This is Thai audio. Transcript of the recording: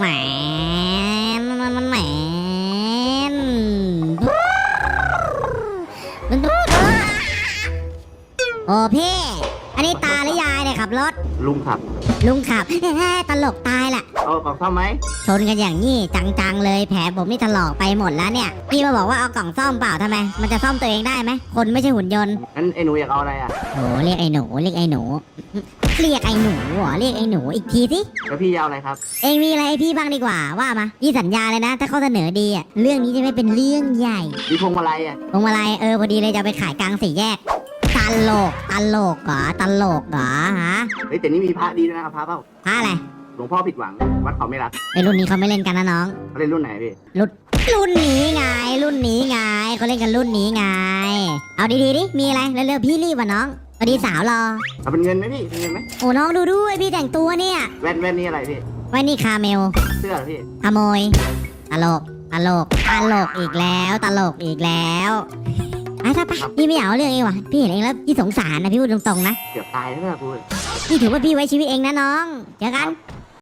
แหมแหมโอ้พี่ อันนี้ตาหรือยายเนี่ยขับรถ ลุงขับ ลุงขับ ตลกตายแหละ เอากล่องซ่อมไหมชนกันอย่างนี้จังๆเลยแผลผมนี่ถลอกไปหมดแล้วเนี่ยพี่มาบอกว่าเอากล่องซ่อมเปล่าทำไม มันจะซ่อมตัวเองได้ไหมคนไม่ใช่หุ่นยนต์งั้นไอ้หนูอยากเอาอะไรอะโหเรียกไอ้หนูเรียกไอ้หนูเรียกไอ้หนูเหรอเรียกไอ้หนูอีกทีสิแล้วพี่จะเอาอะไรครับ เองมีอะไรให้พี่บ้างดีกว่าว่ามาพี่สัญญาเลยนะ ถ้าเขาเสนอดีอะเรื่องนี้จะไม่เป็นเรื่องใหญ่มีพวงมาลัยอะพวงมาลัยเออพอดีเลยจะเอาไปขายกลางสี่แยกตลกตลกเหรอตลกเหรอฮะเฮ้ยแต่นี่มีพระดีด้วยนะครับพระเปล่าพระอะไร หลวงพ่อผิดหวัง วัดเขาไม่รักไอ้รุ่นนี้เขาไม่เล่นกันนะน้องเขาเล่นรุ่นไหนพี่รุ่นนี้ไง รุ่นนี้ไงเขาเล่นกันรุ่นนี้ไง เอาดีๆดิมีอะไรเร็วๆพี่รีบว่ะน้องพอดีสาวรอเอาเป็นเงินไหมพี่เป็นเงินไหมโอ้น้องดูด้วยพี่แต่งตัวเนี่ยแว่นแว่นนี่อะไรพี่ไว้นี่คาเมลเสื้อเหรอพี่ขโมยตลกตลกตลกอีกแล้วตลกอีกแล้วอะถ้าปะพี่ไม่อยากเอาเรื่องเองว่ะพี่เห็นเองแล้วพี่สงสารนะพี่พูดตรงๆนะเกือบตายแล้วนะกูพี่ถือว่าพี่ไว้ชีวิตเองนะน้องเจอกันครับ